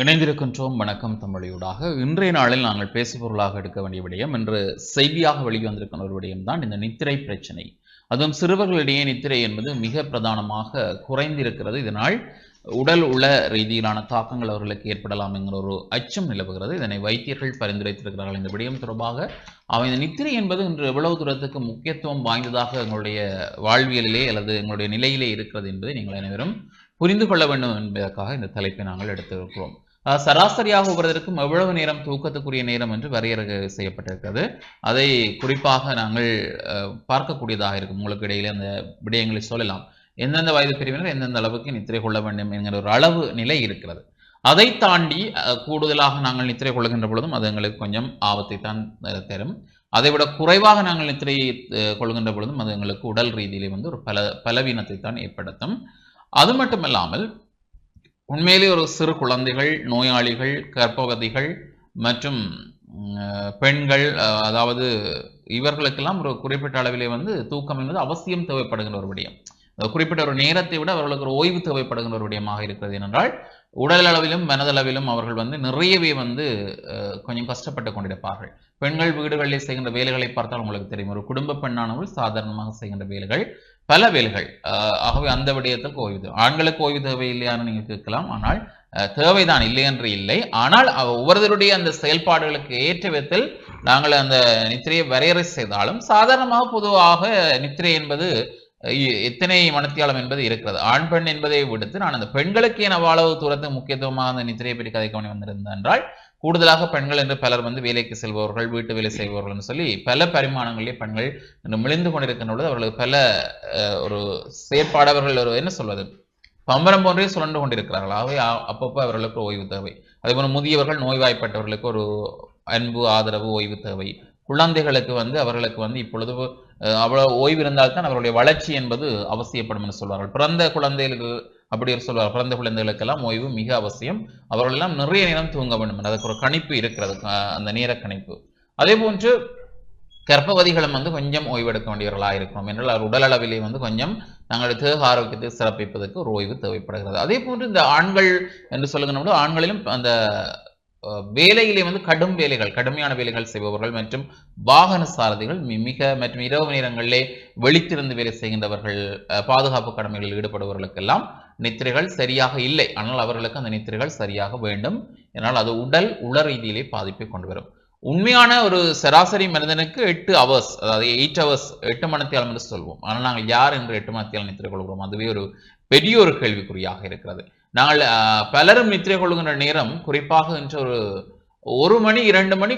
இணைந்திருக்கின்றோம். வணக்கம் தமிழியூடாக. இன்றைய நாளில் நாங்கள் பேசுபொருளாக எடுக்க வேண்டிய விடயம் என்று செய்தியாக வெளிவந்திருக்கிற ஒரு விடயம் தான் இந்த நித்திரை பிரச்சனை. அதுவும் சிறுவர்களிடையே நித்திரை என்பது மிக பிரதானமாக குறைந்திருக்கிறது. இதனால் உடல் உள ரீதியிலான தாக்கங்கள் அவர்களுக்கு ஏற்படலாம் என்கிற ஒரு அச்சம் நிலவுகிறது. இதனை வைத்தியர்கள் பரிந்துரைத்திருக்கிறார்கள். இந்த விடயம் தொடர்பாக அவன் இந்த நித்திரை என்பது இன்று எவ்வளவு தூரத்துக்கு முக்கியத்துவம் வாய்ந்ததாக எங்களுடைய வாழ்வியலிலே அல்லது எங்களுடைய நிலையிலே இருக்கிறது என்பதை நீங்கள் அனைவரும் புரிந்து கொள்ள வேண்டும் என்பதற்காக இந்த தலைப்பை நாங்கள் எடுத்திருக்கிறோம். சராசரியாக ஒவ்வொருவருக்கும் எவ்வளவு நேரம் தூக்கத்துக்குரிய நேரம் என்று வரையறை செய்யப்பட்டிருக்கிறது. அதை குறிப்பாக நாங்கள் பார்க்கக்கூடியதாக இருக்கும். உங்களுக்கு இடையிலே அந்த விடயங்களை சொல்லலாம். எந்தெந்த வயது பிரிவினர் எந்தெந்த அளவுக்கு நித்திரை கொள்ள வேண்டும் என்கிற ஒரு அளவு நிலை இருக்கிறது. அதை தாண்டி கூடுதலாக நாங்கள் நித்திரை கொள்கின்ற பொழுதும் அது எங்களுக்கு கொஞ்சம் ஆபத்தை தான் தரும். அதை விட குறைவாக நாங்கள் நித்திரை கொள்கின்ற பொழுதும் அது எங்களுக்கு உடல் ரீதியிலே வந்து ஒரு பல பலவீனத்தை தான் ஏற்படுத்தும். அது மட்டுமல்லாமல் உண்மையிலே ஒரு சிறு குழந்தைகள் நோயாளிகள் கர்ப்பவதிகள் மற்றும் பெண்கள் அதாவது இவர்களுக்கெல்லாம் ஒரு குறிப்பிட்ட அளவிலே வந்து தூக்கம் என்பது அவசியம் தேவைப்படுகின்ற ஒரு விடயம். குறிப்பிட்ட ஒரு நேரத்தை விட அவர்களுக்கு ஒரு ஓய்வு தேவைப்படுகின்ற ஒரு விடயமாக இருக்கிறது. ஏனென்றால் உடல் அளவிலும் மனதளவிலும் அவர்கள் வந்து நிறையவே வந்து கொஞ்சம் கஷ்டப்பட்டு கொண்டிருப்பார்கள். பெண்கள் வீடுகளில் செய்கின்ற வேலைகளை பார்த்தால் உங்களுக்கு தெரியும். ஒரு குடும்ப பெண்ணானவர்கள் சாதாரணமாக செய்கின்ற வேலைகள் பல வேலைகள். ஆகவே அந்த விடயத்தில் ஓய்வு. ஆண்களுக்கு ஓய்வு தேவை இல்லையான்னு நீங்கள் கேட்கலாம். ஆனால் தேவைதான். இல்லை என்று இல்லை. ஆனால் அவ- ஒவ்வொருவருடைய அந்த செயல்பாடுகளுக்கு ஏற்ற விதத்தில் நாங்கள் அந்த நித்திரையை வரையறை செய்தாலும் சாதாரணமாக பொதுவாக நித்திரை என்பது எத்தனை மனத்தியாலம் என்பது இருக்கிறது. ஆண் பெண் என்பதை விடுத்து நான் அந்த பெண்களுக்கு என அவ்வளவு தூரத்துக்கு முக்கியத்துவமாக அந்த நித்திரையை பற்றி கதை கவனி வந்திருந்தேன் என்றால் கூடுதலாக பெண்கள் என்று பலர் வந்து வேலைக்கு செல்பவர்கள் வீட்டு வேலை செய்பவர்கள் சொல்லி பல பரிமாணங்களிலே பெண்கள் மிளிந்து கொண்டிருக்கின்ற பொழுது அவர்களுக்கு பல ஒரு செயற்பாடு அவர்கள் ஒரு என்ன சொல்வது? பம்பரம் போன்றே சுழண்டு கொண்டிருக்கிறார்கள். ஆகவே அப்பப்போ அவர்களுக்கு ஓய்வு தேவை. அதேபோல முதியவர்கள் நோய்வாய்ப்பட்டவர்களுக்கு ஒரு அன்பு ஆதரவு ஓய்வு தேவை. குழந்தைகளுக்கு வந்து அவர்களுக்கு வந்து இப்பொழுது அவ்வளோ அவ்வளவு ஓய்வு இருந்தால்தான் அவருடைய வளர்ச்சி என்பது அவசியப்படும் என்று சொல்வார்கள். பிறந்த குழந்தைகளுக்கு அப்படி சொல்வார் பிறந்த குழந்தைகளுக்கெல்லாம் ஓய்வு மிக அவசியம். அவர்களெல்லாம் நிறைய நேரம் தூங்க வேண்டும் என்று. அதுக்கு ஒரு கணிப்பு இருக்கிறது அந்த நேர கணிப்பு. அதே போன்று கர்ப்பவதிகளும் வந்து கொஞ்சம் ஓய்வெடுக்க வேண்டியவர்களாக இருக்கிறோம் என்றால் அவர் உடல் அளவிலே வந்து கொஞ்சம் தங்களுடைய தேக ஆரோக்கியத்தை சிறப்பிப்பதற்கு ஒரு ஓய்வு தேவைப்படுகிறது. அதே போன்று இந்த ஆண்கள் என்று சொல்லுகின்ற ஆண்களிலும் அந்த வேலையிலே வந்து கடும் வேலைகள் கடுமையான வேலைகள் செய்பவர்கள் மற்றும் வாகன சாரதிகள் மி- மிக மற்றும் இரவு நேரங்களிலே வெளித்திருந்து வேலை செய்கின்றவர்கள் பாதுகாப்பு கடமைகளில் ஈடுபடுபவர்களுக்கெல்லாம் நித்திரைகள் சரியாக இல்லை. ஆனால் அவர்களுக்கு அந்த நித்திரைகள் சரியாக வேண்டும். ஏனால் அது உடல் உள ரீதியிலே பாதிப்பை கொண்டு வரும் உண்மையான ஒரு சராசரி மனிதனுக்கு எட்டு அவர்ஸ் அதாவது எயிட் ஹவர்ஸ் எட்டு மணித்தியாலம் என்று சொல்வோம். ஆனால் நாங்கள் யார் என்று எட்டு மணித்தியாலம் நித்திரை கொள்கிறோம்? அதுவே ஒரு பெரிய ஒரு கேள்விக்குறியாக இருக்கிறது. நாங்கள் பலரும் நித்திரை கொள்கின்ற நேரம் குறிப்பாக இன்று ஒரு ஒரு மணி இரண்டு மணி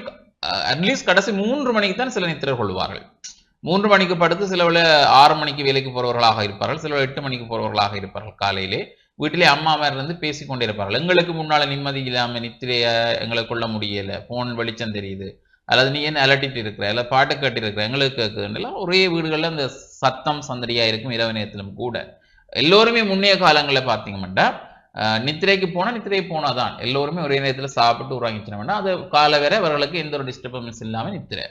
அட்லீஸ்ட் கடைசி மூன்று மணிக்கு தான் சில நித்திரை கொள்வார்கள். மூன்று மணிக்கு படுத்து சிலவில் ஆறு மணிக்கு வேலைக்கு போறவர்களாக இருப்பார்கள் சிலவில் எட்டு மணிக்கு போறவர்களாக இருப்பார்கள் காலையிலே. வீட்டிலே அம்மா மேல இருந்து பேசி கொண்டிருப்பார்கள். எங்களுக்கு முன்னால நிம்மதி இல்லாம நித்திரைய எங்களை கொள்ள முடியல போன் வெளிச்சம் தெரியுது. அல்லது நீ என்ன அலட்டிட்டு இருக்கிற அல்ல பாட்டு கேட்டு எங்களுக்கு கேட்குறதுலாம் ஒரே வீடுகளில் அந்த சத்தம் சந்தடியா இருக்கும் இரவு நேரத்திலும் கூட. எல்லோருமே முன்னைய காலங்களில் பார்த்தீங்கன்னா நித்திரைக்கு போனால் நித்திரை போனாதான். எல்லோருமே ஒரே நேரத்தில் சாப்பிட்டு உறங்கிச்சினோம்னா அது காலை வரை அவர்களுக்கு எந்த ஒரு டிஸ்டர்பன்ஸ் இல்லாமல் நித்திரை.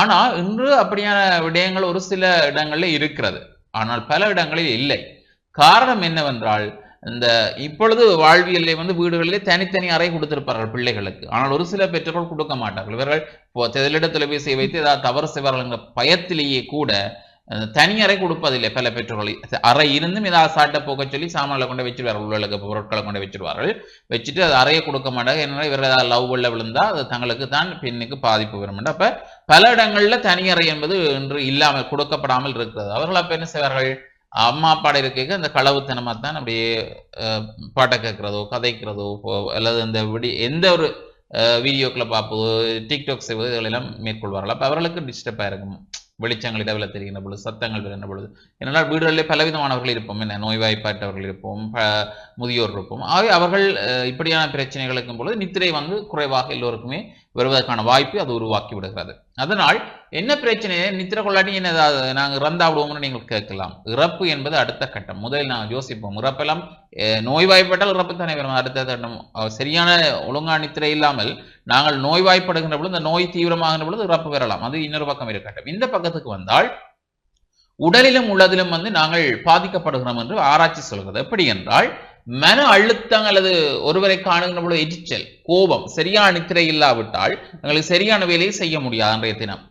ஆனால் இன்று அப்படியான விடயங்கள் ஒரு சில இடங்களில் இருக்கிறது. ஆனால் பல இடங்களில் இல்லை. காரணம் என்னவென்றால் இந்த இப்பொழுது வாழ்வியலிலே வந்து வீடுகளிலே தனித்தனி அறை கொடுத்திருப்பார்கள் பிள்ளைகளுக்கு. ஆனால் ஒரு சில பெற்றோர்கள் கொடுக்க மாட்டார்கள். இவர்கள் இப்போ தெளிட தொலைபேசியை வைத்து ஏதாவது தவறு செய்வார்கள் என்ற பயத்திலேயே கூட தனி அறை கொடுப்பதில்லை பல பெற்றோர்கள். அறை இருந்தும் ஏதாவது சாட்டை போக சொல்லி சாமான்களை கொண்டு வச்சிருவார்கள். உள்ளுக்கு பொருட்களை கொண்டு வச்சிருவார்கள். வச்சுட்டு அது அறையை கொடுக்க மாட்டாங்க. என்ன இவர் ஏதாவது லவ் உள்ள விழுந்தா அது தங்களுக்கு தான் பெண்ணுக்கு பாதிப்பு வரும். அப்ப பல இடங்கள்ல தனியறை என்பது இன்று இல்லாமல் கொடுக்கப்படாமல் இருக்கிறது. அவர்கள் அப்ப என்ன செய்வார்கள்? அம்மா அப்பாட இருக்க அந்த களவுத்தனமா தான் அப்படியே பாட்டை கேட்கிறதோ கதைக்கிறதோ அல்லது அந்த விடி எந்த ஒரு வீடியோக்களை பார்ப்பதோ டிக்டாக் செய்வது இதெல்லாம் மேற்கொள்வார்கள். அப்போ அவர்களுக்கு டிஸ்டர்பாக இருக்கும். வெளிச்சங்கள் இதவில் தெரிகின்ற பொழுது சத்தங்கள் வருகின்ற பொழுது ஏனென்றால் வீடுகளிலே பலவிதமானவர்கள் இருப்போம். என்ன நோய்வாய்ப்பாட்டவர்கள் இருப்போம் முதியோர் இருப்போம். ஆகவே அவர்கள் இப்படியான பிரச்சனைகள் இருக்கும் பொழுது நித்திரை வந்து குறைவாக எல்லோருக்குமே வருவதற்கான வாய்ப்பு அது உருவாக்கி விடுகிறது. அதனால் என்ன பிரச்சனை? நித்திரை கொள்ளாட்டி என்ன நாங்கள் இறந்தாவிடுவோம்னு நீங்கள் கேட்கலாம். இறப்பு என்பது அடுத்த கட்டம். முதலில் நாங்கள் யோசிப்போம். இறப்பெல்லாம் நோய்வாய்ப்பட்டால் இறப்பு தானே வரும். அடுத்த கட்டம். சரியான ஒழுங்கா நித்திரை இல்லாமல் நாங்கள் நோய்வாய்ப்படுகின்ற பொழுது இந்த நோய் தீவிரமாகின்ற பொழுது இறப்பு வரலாம் அது இன்னொரு பக்கம் இருக்கட்டும் இந்த பக்கத்துக்கு வந்தால் உடலிலும் உள்ளதிலும் வந்து நாங்கள் பாதிக்கப்படுகிறோம் என்று ஆராய்ச்சி சொல்கிறது. எப்படி என்றால் மன அழுத்தம் அல்லது ஒருவரை காணுகின்ற பொழுது எரிச்சல் கோபம் சரியான நித்திரை இல்லாவிட்டால் எங்களுக்கு சரியான வேலையை செய்ய முடியாது அன்றைய தினம்.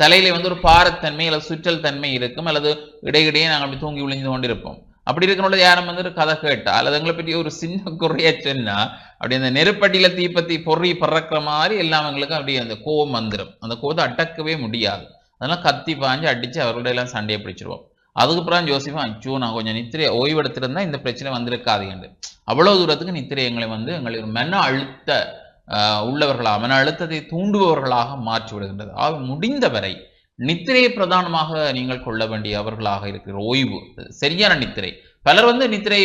தலையில வந்து ஒரு பாரத்தன்மை அல்லது சுற்றல் தன்மை இருக்கும் அல்லது இடையிடையே நாங்கள் தூங்கி விழுந்து கொண்டிருப்போம். அப்படி இருக்கிற யாரும் வந்து ஒரு கதை கேட்டா அல்லது எங்களை பற்றி ஒரு சின்ன குறைய சொன்னா அப்படி அந்த நெருப்பட்டியில தீப்பத்தி பொறி பறக்கிற மாதிரி எல்லாம் எங்களுக்கு அப்படி அந்த கோபம் வந்துடும் அந்த கோபத்தை அடக்கவே முடியாது. அதெல்லாம் கத்தி பாஞ்சு அடிச்சு அவர்களோட எல்லாம் சண்டையை பிடிச்சிருவோம். அதுக்கப்புறம் ஜோசிஃபா அச்சோ நான் கொஞ்சம் நித்திரை ஓய்வெடுத்திருந்தா இந்த பிரச்சனை வந்திருக்காது என்று அவ்வளவு தூரத்துக்கு நித்திரை எங்களை வந்து எங்களுக்கு மன அழுத்த உள்ளவர்களாக மன அழுத்தத்தை தூண்டுபவர்களாக மாற்றி விடுகின்றது. ஆக முடிந்தவரை நித்திரையை பிரதானமாக நீங்கள் கொள்ள வேண்டிய அவர்களாக இருக்கிற ஓய்வு சரியான நித்திரை. பலர் வந்து நித்திரை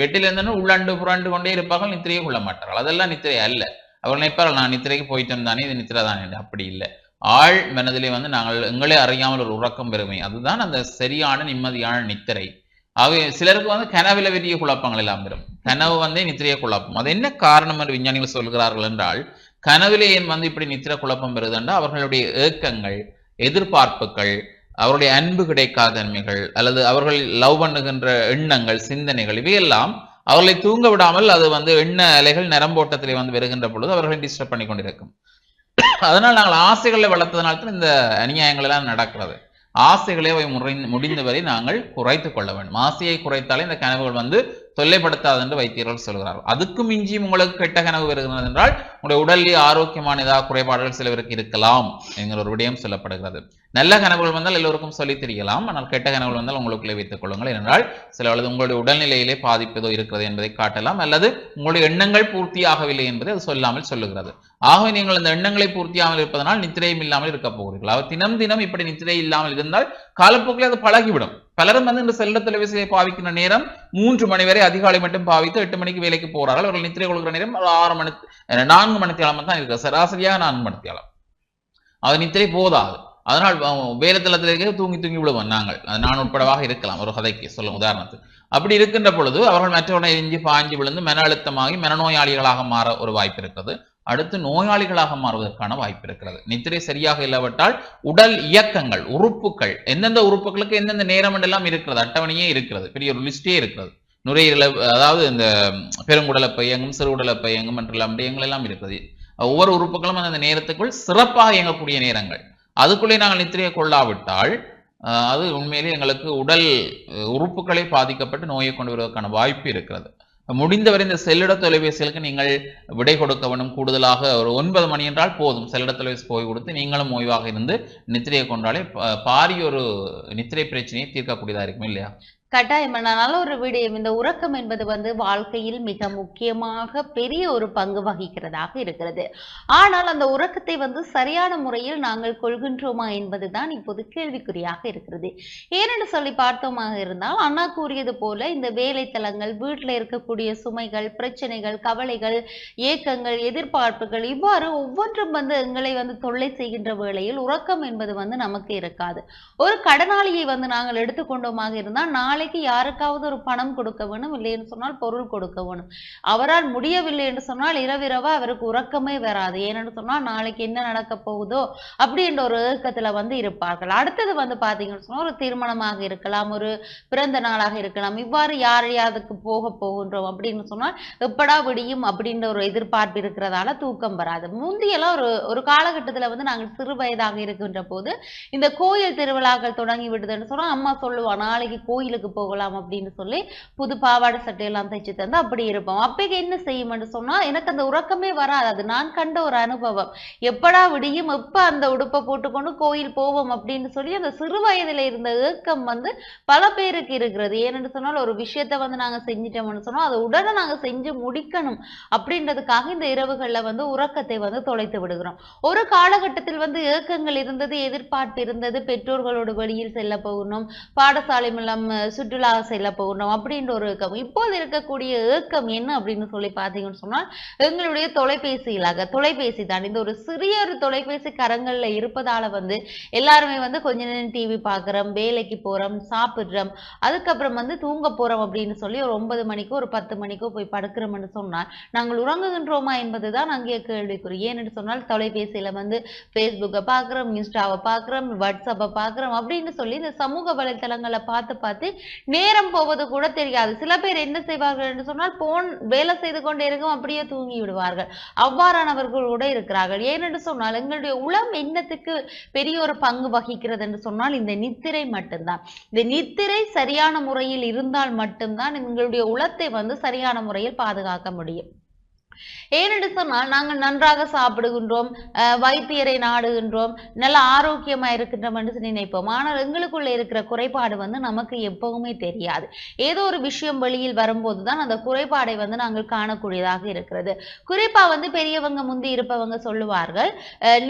பெட்டில் இருந்தன உள்ளாண்டு புறாண்டு கொண்டே இருப்பார்கள் நித்திரையை கொள்ள மாட்டார்கள். அதெல்லாம் நித்திரை அல்ல. அவர்கள் நினைப்பார்கள் நான் நித்திரைக்கு போயிட்டு தானே இது நித்திரை தானே அப்படி இல்லை. ஆழ் மனதிலே வந்து நாங்கள் எங்களே அறியாமல் ஒரு உறக்கம் பெருமை அதுதான் அந்த சரியான நிம்மதியான நித்திரை. அவை சிலருக்கு வந்து கனவுல பெரிய குழப்பங்கள் எல்லாம் பெறும் கனவு வந்து நித்திரைய குழப்பம். அது என்ன காரணம் என்று விஞ்ஞானிகள் சொல்கிறார்கள் என்றால் கனவிலே ஏன் வந்து இப்படி நித்திர குழப்பம் வருது என்றால் அவர்களுடைய ஏக்கங்கள் எதிர்பார்ப்புகள் அவருடைய அன்பு கிடைக்காதன்மைகள் அல்லது அவர்கள் லவ் பண்ணுகின்ற எண்ணங்கள் சிந்தனைகள் இவையெல்லாம் அவர்களை தூங்க விடாமல் அது வந்து எண்ண அலைகள் நரம்போட்டத்திலே வந்து வருகின்ற பொழுது அவர்களை டிஸ்டர்ப் பண்ணி கொண்டிருக்கும். அதனால் நாங்கள் ஆசைகளை வளர்த்ததனால தான் இந்த அநியாயங்கள் எல்லாம் நடக்கிறது. ஆசைகளை முறை முடிந்தவரை நாங்கள் குறைத்து கொள்ள வேண்டும். ஆசையை குறைத்தாலே இந்த கனவுகள் வந்து தொல்லைப்படுத்தாது என்று வைத்தியர்கள் சொல்கிறார்கள். அதுக்கு மிஞ்சி உங்களுக்கு கெட்ட கனவு வருகிறது என்றால் உங்களுடைய உடலில் ஆரோக்கியமான ஏதாவது குறைபாடுகள் சிலவருக்கு இருக்கலாம் என்கிற ஒரு விடயம் சொல்லப்படுகிறது. நல்ல கனவுகள் வந்தால் எல்லோருக்கும் சொல்லி தெரியலாம். ஆனால் கெட்ட கனவுகள் வந்தால் உங்களுக்குள்ளே வைத்துக் கொள்ளுங்கள். ஏனென்றால் சில அல்லது உங்களுடைய உடல்நிலையிலே பாதிப்பதோ இருக்கிறது என்பதை காட்டலாம். அல்லது உங்களுடைய எண்ணங்கள் பூர்த்தியாகவில்லை என்பதை அது சொல்லாமல் சொல்லுகிறது. ஆகவே நீங்கள் அந்த எண்ணங்களை பூர்த்தியாமல் இருப்பதனால் நித்திரையும் இல்லாமல் இருக்க போகிறீர்கள். அவர் தினம் தினம் இப்படி நித்திரை இல்லாமல் இருந்தால் காலப்போக்கில் அது பழகிவிடும். பலரும் வந்து இந்த செல்ல தொலைபேசியை பாவிக்கின்ற நேரம் மூன்று மணி வரை அதிகாலை மட்டும் பாவித்து எட்டு மணிக்கு வேலைக்கு போறார்கள். அவர்கள் நித்திரை கொள்கிற நேரம் ஒரு ஆறு மணி நான்கு மணித்தியாலம் தான் இருக்கு சராசரியாக நான்கு மணித்தியாலம். அது நித்திரை போதாது. அதனால் அஹ், வேலை இருக்க தூங்கி தூங்கி விடுவோம் நாங்கள். அது நான் உட்படவாக இருக்கலாம் ஒரு கதைக்கு சொல்லும் உதாரணத்துக்கு. அப்படி இருக்கின்ற பொழுது அவர்கள் மற்றவனை எரிஞ்சு பாஞ்சு விழுந்து மன அழுத்தமாகி மனநோயாளிகளாக மாற ஒரு வாய்ப்பு இருக்கிறது. அடுத்து நோயாளிகளாக மாறுவதற்கான வாய்ப்பு இருக்கிறது. நித்திரை சரியாக இல்லாவிட்டால் உடல் இயக்கங்கள் உறுப்புகள் எந்தெந்த உறுப்புகளுக்கு எந்தெந்த நேரம் எல்லாம் இருக்கிறது அட்டவணையே இருக்கிறது பெரிய ஒரு லிஸ்டே இருக்கிறது. நுரையீரல அதாவது இந்த பெருங்குடலப்பை சிறு சிறுகுடலப்பை பையங்கும் என்றெல்லாம் விடயங்கள் எல்லாம் இருக்கிறது. ஒவ்வொரு உறுப்புகளும் அந்த நேரத்துக்குள் சிறப்பாக இயங்கக்கூடிய நேரங்கள். அதுக்குள்ளே நாங்கள் நித்திரையை கொள்ளாவிட்டால் அது உண்மையிலே எங்களுக்கு உடல் உறுப்புகளை பாதிக்கப்பட்டு நோயை கொண்டு வருவதற்கான வாய்ப்பு இருக்கிறது. முடிந்தவரை இந்த செல்லிட தொலைபேசிகளுக்கு நீங்கள் விடை கொடுக்க வேண்டும் கூடுதலாக ஒரு ஒன்பது மணி என்றால் போதும். செல்லிட தொலைபேசி போய் கொடுத்து நீங்களும் ஓய்வாக இருந்து நித்திரையை கொண்டாலே பாரிய ஒரு நித்திரை பிரச்சனையை தீர்க்கக்கூடியதாக இருக்கும் இல்லையா? கட்டாயம் நல்ல ஒரு விடயம். இந்த உறக்கம் என்பது வந்து வாழ்க்கையில் மிக முக்கியமாக பெரிய ஒரு பங்கு வகிக்கிறதாக இருக்கிறது. ஆனால் அந்த உறக்கத்தை வந்து சரியான முறையில் நாங்கள் கொள்கின்றோமா என்பதுதான் இப்போது கேள்விக்குறியாக இருக்கிறது. ஏனென்று சொல்லி பார்த்தோமாக இருந்தால் அண்ணா கூறியது போல இந்த வேலைத்தலங்கள் வீட்டில் இருக்கக்கூடிய சுமைகள் பிரச்சனைகள் கவலைகள் ஏக்கங்கள் எதிர்பார்ப்புகள் இவ்வாறு ஒவ்வொன்றும் வந்து எங்களை வந்து தொல்லை செய்கின்ற வேளையில் உறக்கம் என்பது வந்து நமக்கு இருக்காது. ஒரு கடனாளியை வந்து நாங்கள் எடுத்துக்கொண்டோமாக இருந்தால் நாளைக்கு யாருக்காவது ஒரு பணம் கொடுக்க வேணும் இல்லைன்னு சொன்னால் பொருள் கொடுக்க வேணும். அவரால் முடியவில்லை என்று சொன்னால் இரவிரவா அவருக்கு உறக்கமே வராது. ஏன்னு சொன்னால் நாளைக்கு என்ன நடக்க போகுதோ அப்படின்ற ஒரு ஏக்கத்துல வந்து இருப்பார்கள். அடுத்தது வந்து பாத்தீங்கன்னு சொன்னால் ஒரு திருமணமாக இருக்கலாம் ஒரு பிறந்த நாளாக இருக்கலாம். இவ்வாறு யார் யாருக்கு போக போகின்றோம் அப்படின்னு சொன்னால் எப்படா விடியும் அப்படின்ற ஒரு எதிர்பார்ப்பு இருக்கிறதால தூக்கம் வராது. முந்தியெல்லாம் ஒரு ஒரு காலகட்டத்தில் வந்து நாங்கள் சிறு வயதாக இருக்கின்ற போது இந்த கோயில் திருவிழாக்கள் தொடங்கி விடுதுன்னு சொன்னால் அம்மா சொல்லுவா நாளைக்கு கோயிலுக்கு போகலாம் அப்படின்னு சொல்லி புது பாவாடை சட்டையெல்லாம் தைச்சு தந்து அப்படி இருப்போம். அப்பைக்கு என்ன செய்யும்னு சொன்னா எனக்கு அந்த உறக்கமே வராது. அது நான் கண்ட ஒரு அனுபவம். எப்படா விடியும் எப்ப அந்த உடுப்பை போட்டுக்கொண்டு கோயில் போவோம் அப்படின்னு சொல்லி அந்த சிறு வயதுல இருந்த ஏக்கம் வந்து பல பேருக்கு இருக்கிறது. ஏன்னு சொன்னால் ஒரு விஷயத்த வந்து நாங்க செஞ்சிட்டோம்னு சொன்னால் அதை உடனே நாங்க செஞ்சு முடிக்கணும் அப்படின்றதுக்காக இந்த இரவுகள்ல வந்து உறக்கத்தை வந்து தொலைத்து விடுகிறோம். ஒரு காலகட்டத்தில் வந்து ஏக்கங்கள் இருந்தது எதிர்பார்ப்பு இருந்தது பெற்றோர்களோடு வெளியில் செல்ல போகணும் பாடசாலை மூலம் சுற்றுலா செல்ல போகணும் அப்படின்ற ஒரு ஏக்கம். இப்போது இருக்கக்கூடிய ஏக்கம் என்ன அப்படின்னு சொல்லி பார்த்தீங்கன்னு சொன்னால் எங்களுடைய தொலைபேசிகளாக தொலைபேசி தான். இந்த ஒரு சிறிய ஒரு தொலைபேசி கரங்களில் இருப்பதால் வந்து எல்லாருமே வந்து கொஞ்ச நேரம் டிவி பார்க்குறோம் வேலைக்கு போகிறோம் சாப்பிட்றோம் அதுக்கப்புறம் வந்து தூங்க போகிறோம் அப்படின்னு சொல்லி ஒரு ஒன்பது மணிக்கோ ஒரு பத்து மணிக்கோ போய் படுக்கிறோம்னு சொன்னால் நாங்கள் உறங்குகின்றோமா என்பது தான் அங்கே கேள்விக்குறி. ஏன்னு சொன்னால் தொலைபேசியில் வந்து ஃபேஸ்புக்கை பார்க்குறோம் இன்ஸ்டாவை பார்க்குறோம் வாட்ஸ்அப்பை பார்க்குறோம் அப்படின்னு சொல்லி இந்த சமூக வலைத்தளங்களை பார்த்து பார்த்து நேரம் போவது கூட தெரியாது. சில பேர் என்ன செய்வார்கள் என்று சொன்னால் போன் வேலை செய்து கொண்டே இருக்கும் அப்படியே தூங்கி விடுவார்கள். அவ்வாறானவர்கள் கூட இருக்கிறார்கள். ஏனென்று சொன்னால் எங்களுடைய உளம் எண்ணத்துக்கு பெரிய ஒரு பங்கு வகிக்கிறது என்று சொன்னால் இந்த நித்திரை மட்டும்தான். இந்த நித்திரை சரியான முறையில் இருந்தால் மட்டும்தான் எங்களுடைய உளத்தை வந்து சரியான முறையில் பாதுகாக்க முடியும். ஏனென்று சொன்னால் நாங்கள் நன்றாக சாப்பிடுகின்றோம் வைத்தியரை நாடுகின்றோம் நல்ல ஆரோக்கியமாக இருக்கின்றோம் என்று நினைப்போம். ஆனால் எங்களுக்குள்ள இருக்கிற குறைபாடு வந்து நமக்கு எப்பவுமே தெரியாது. ஏதோ ஒரு விஷயம் வெளியில் வரும்போது தான் அந்த குறைபாடை வந்து நாங்கள் காணக்கூடியதாக இருக்கிறது. குறிப்பாக வந்து பெரியவங்க முந்தி இருப்பவங்க சொல்லுவார்கள்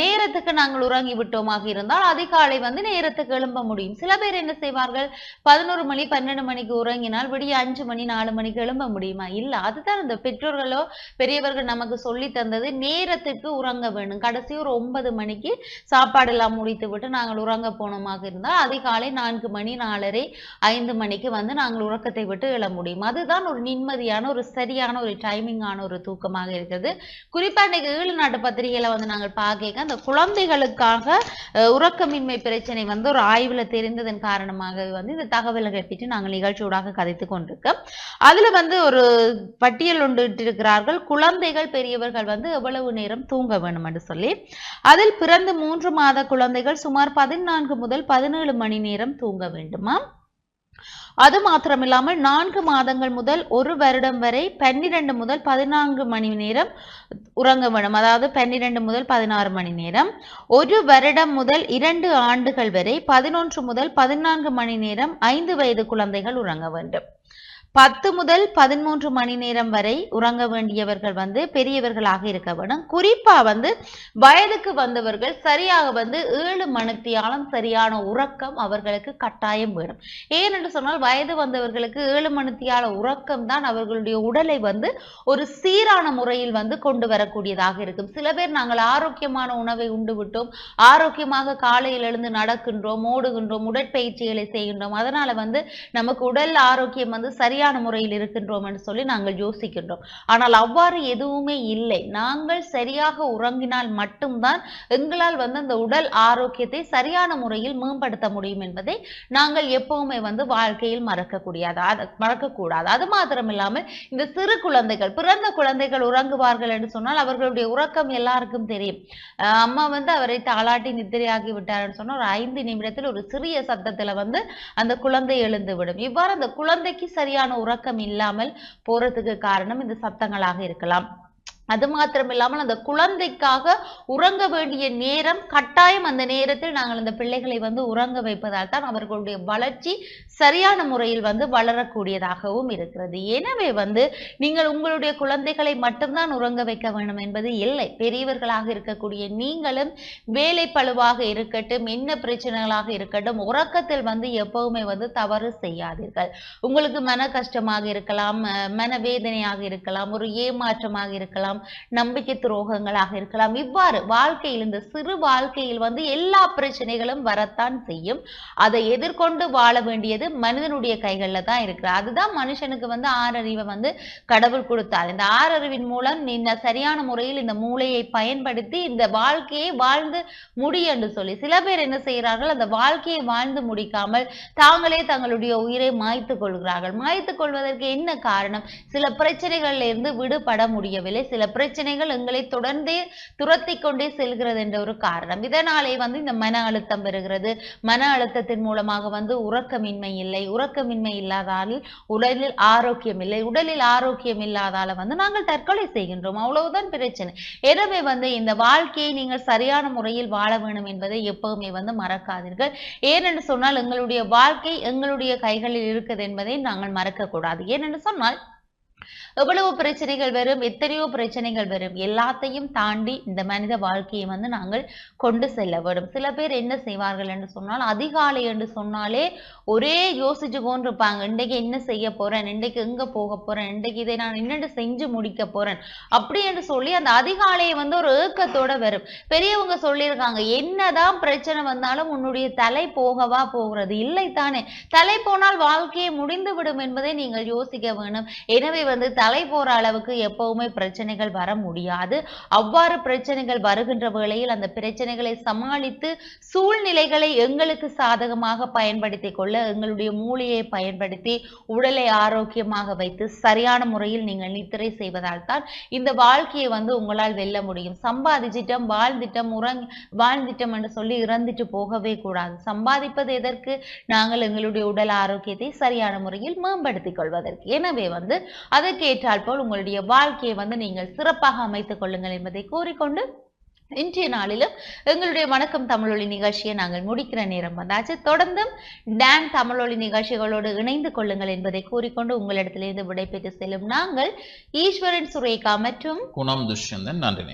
நேரத்துக்கு நாங்கள் உறங்கி விட்டோமாக இருந்தால் அதிகாலை வந்து நேரத்துக்கு எழும்ப முடியும். சில பேர் என்ன செய்வார்கள் பதினோரு மணி பன்னெண்டு மணிக்கு உறங்கினால் விடிய அஞ்சு மணி நாலு மணிக்கு எழும்ப முடியுமா? இல்லை அதுதான் அந்த பெற்றோர்களோ பெரிய பெரியவர்கள் நமக்கு சொல்லி தந்தது நேரத்துக்கு உறங்க வேணும். கடைசி ஒரு ஒன்பது மணிக்கு சாப்பாடு எல்லாம் முடித்து விட்டு நாங்கள் உறங்க போனோமாக இருந்தால் அதிகாலை நான்கு மணி நாலரை ஐந்து மணிக்கு வந்து நாங்கள் உறக்கத்தை விட்டு எழ முடியும். அதுதான் ஒரு நிம்மதியான ஒரு சரியான ஒரு டைமிங்கான ஒரு தூக்கமாக இருக்கிறது. குறிப்பா இன்னைக்கு ஈழ நாட்டு பத்திரிகையில வந்து நாங்கள் பார்க்க அந்த குழந்தைகளுக்காக உறக்கமின்மை பிரச்சனை வந்து ஒரு ஆய்வுல தெரிந்ததன் காரணமாக வந்து இந்த தகவலை பற்றி நாங்கள் நிகழ்ச்சியோடாக கதைத்து கொண்டிருக்கோம். அதுல வந்து ஒரு பட்டியல் ஒன்று இட்டிருக்கிறார்கள் குழந்தைகள் பெரியவர்கள் வந்து எவ்வளவு நேரம் தூங்க வேண்டும் என்று சொல்லி அதில் பிறந்து மூன்று மாத குழந்தைகள் சுமார் பதினான்கு முதல் பதினேழு மணி நேரம் தூங்க வேண்டுமா? அது மாத்திரமில்லாமல் நான்கு மாதங்கள் முதல் ஒரு வருடம் வரை பன்னிரண்டு முதல் பதினான்கு மணி நேரம் உறங்க வேண்டும் அதாவது பன்னிரண்டு முதல் பதினாறு மணி நேரம். ஒரு வருடம் முதல் இரண்டு ஆண்டுகள் வரை பதினொன்று முதல் பதினான்கு மணி நேரம் ஐந்து வயது குழந்தைகள் உறங்க வேண்டும். பத்து முதல் பதிமூன்று மணி நேரம் வரை உறங்க வேண்டியவர்கள் வந்து பெரியவர்களாக இருக்க வேண்டும் குறிப்பாக வந்து வயதுக்கு வந்தவர்கள் சரியாக வந்து ஏழு மணித்தியாலம் சரியான உறக்கம் அவர்களுக்கு கட்டாயம் வேணும். ஏனென்று சொன்னால் வயது வந்தவர்களுக்கு ஏழு மணித்தியால உறக்கம் தான் அவர்களுடைய உடலை வந்து ஒரு சீரான முறையில் வந்து கொண்டு வரக்கூடியதாக இருக்கும். சில பேர் நாங்கள் ஆரோக்கியமான உணவை உண்டு விட்டோம். ஆரோக்கியமாக காலையில் எழுந்து நடக்கின்றோம் ஓடுகின்றோம் உடற்பயிற்சிகளை செய்கின்றோம். அதனால வந்து நமக்கு உடல் ஆரோக்கியம் வந்து சரி சரியான முறையில் இருக்கின்றோம் என்று சொல்லி நாங்கள் யோசிக்கின்றோம். ஆனால் அவ்வாறு எதுவுமே இல்லை. நாங்கள் சரியாக உறங்கினால் மட்டும்தான் எங்களால் வந்து அந்த உடல் ஆரோக்கியத்தை சரியான முறையில் மேம்படுத்த முடியும் என்பதை நாங்கள் எப்பவுமே வந்து வாழ்க்கையில் மறக்கக்கூடியது. அது மறக்கக்கூடாது. அது மாத்திரம் இல்லாமல் இந்த சிறு குழந்தைகள் பிறந்த குழந்தைகள் உறங்குவார்கள் என்று சொன்னால் அவர்களுடைய உறக்கம் எல்லாருக்கும் தெரியும். அம்மா வந்து அவரை தாளாட்டி நித்திரையாகி விட்டார்னு சொன்னால் ஒரு ஐந்து நிமிடத்தில் ஒரு சிறிய சத்தத்தில் வந்து அந்த குழந்தை எழுந்து விடும் இவ்வாறு அந்த குழந்தைக்கு சரியான உறக்கம் இல்லாமல் போறதுக்கு காரணம் இந்த சத்தங்களாக இருக்கலாம். அது மாத்திரம் இல்லாமல் அந்த குழந்தைக்காக உறங்க வேண்டிய நேரம் கட்டாயம் அந்த நேரத்தில் நாங்கள் அந்த பிள்ளைகளை வந்து உறங்க வைப்பதால் தான் அவர்களுடைய வளர்ச்சி சரியான முறையில் வந்து வளரக்கூடியதாகவும் இருக்கிறது. எனவே வந்து நீங்கள் உங்களுடைய குழந்தைகளை மட்டும்தான் உறங்க வைக்க வேண்டும் என்பது இல்லை. பெரியவர்களாக இருக்கக்கூடிய நீங்களும் வேலை பழுவாக இருக்கட்டும் என்ன பிரச்சனைகளாக இருக்கட்டும் உறக்கத்தில் வந்து எப்பவுமே வந்து தவறு செய்யாதீர்கள். உங்களுக்கு மன கஷ்டமாக இருக்கலாம் மன மனவேதனையாக இருக்கலாம் ஒரு ஏமாற்றமாக இருக்கலாம் இருக்கலாம் நம்பிக்கை துரோகங்களாக இருக்கலாம். இவ்வாறு வாழ்க்கையில் இந்த சிறு வாழ்க்கையில் வந்து எல்லா பிரச்சனைகளும் வரத்தான் செய்யும். அதை எதிர்கொண்டு வாழ வேண்டியது மனிதனுடைய கைகளில் தான் இருக்கு அதுதான் மனுஷனுக்கு வந்து ஆறறிவை வந்து கடவுள் கொடுத்தார். இந்த ஆறறிவின் மூலம் நீங்க சரியான முறையில் இந்த மூளையை பயன்படுத்தி இந்த வாழ்க்கையை வாழ்ந்து முடி என்று சொல்லி சில பேர் என்ன செய்கிறார்கள் அந்த வாழ்க்கையை வாழ்ந்து முடிக்காமல் தாங்களே தங்களுடைய உயிரை மாய்த்து கொள்கிறார்கள். மாய்த்து கொள்வதற்கு என்ன காரணம்? சில பிரச்சனைகள்ல இருந்து விடுபட முடியவில்லை. சில பிரச்சனைகள் எங்களை தொடர்ந்தே துரத்தி கொண்டே செல்கிறது என்ற ஒரு காரணம். இதனாலே வந்து இந்த மன அழுத்தம் பெறுகிறது. மன அழுத்தத்தின் மூலமாக வந்து உறக்கமின்மை இல்லை. உறக்கமின்மை இல்லாதால் உடலில் ஆரோக்கியம் இல்லை. உடலில் ஆரோக்கியம் இல்லாதால வந்து நாங்கள் தற்கொலை செய்கின்றோம். அவ்வளவுதான் பிரச்சனை. எனவே வந்து இந்த வாழ்க்கையை நீங்கள் சரியான முறையில் வாழ வேண்டும் என்பதை எப்பவுமே வந்து மறக்காதீர்கள். ஏனென்று சொன்னால் எங்களுடைய வாழ்க்கை எங்களுடைய கைகளில் இருக்குது என்பதை நாங்கள் மறக்க கூடாது ஏனென்று சொன்னால் எவ்வளவு பிரச்சனைகள் வரும் எத்தனையோ பிரச்சனைகள் வரும். எல்லாத்தையும் தாண்டி இந்த மனித வாழ்க்கையை வந்து நாங்கள் கொண்டு செல்ல வேண்டும் சில பேர் என்ன செய்வார்கள் என்று சொன்னால் அதிகாலை என்று சொன்னாலே ஒரே யோசிச்சு போன்றிருப்பாங்க இன்றைக்கு என்ன செய்ய போறேன்? இன்றைக்கு எங்க போக போறேன்? இன்றைக்கு இதை நான் என்னென்று செஞ்சு முடிக்க போறேன்? அப்படி என்று சொல்லி அந்த அதிகாலையை வந்து ஒரு ஏக்கத்தோட வரும். பெரியவங்க சொல்லியிருக்காங்க என்னதான் பிரச்சனை வந்தாலும் உன்னுடைய தலை போகவா போகிறது? இல்லை தானே தலை போனால் வாழ்க்கையை முடிந்து விடும் என்பதை நீங்கள் யோசிக்க வேணும். எனவே வந்து தலை போற அளவுக்கு எப்பவுமே பிரச்சனைகள் வர முடியாது. அவ்வாறு பிரச்சனைகள் வருகின்ற வேளையில் அந்த பிரச்சனைகளை சமாளித்து சூழ்நிலைகளை எங்களுக்கு சாதகமாக பயன்படுத்தி கொள்ள எங்களுடைய மூளையை பயன்படுத்தி உடலை ஆரோக்கியமாக வைத்து சரியான முறையில் நீங்கள் நித்திரை செய்வதால் தான் இந்த வாழ்க்கையை வந்து உங்களால் வெல்ல முடியும். சம்பாதிச்சிட்டம் வாழ்ந்திட்டம் உறங் வாழ்ந்திட்டம் என்று சொல்லி இறந்துட்டு போகவே கூடாது. சம்பாதிப்பது எதற்கு? நாங்கள் எங்களுடைய உடல் ஆரோக்கியத்தை சரியான முறையில் மேம்படுத்திக் கொள்வதற்கு. எனவே வந்து ஏற்றால் போல் உங்களுடைய வாழ்க்கையை வந்து நீங்கள் சிறப்பாக அமைத்துக் கொள்ளுங்கள் என்பதை கூறிக்கொண்டு இன்றைய நாளிலும் எங்களுடைய வணக்கம் தமிழொலி நிகழ்ச்சியை நாங்கள் முடிக்கிற நேரம் வந்தாச்சு. தொடர்ந்தும் டான் தமிழொலி நிகழ்ச்சிகளோடு இணைந்து கொள்ளுங்கள் என்பதை கூறிக்கொண்டு உங்களிடத்திலிருந்து விடைபெற்று செல்லும் நாங்கள் ஈஸ்வரன் சுரேகா மற்றும் குணம் துஷ்யந்தன். நன்றி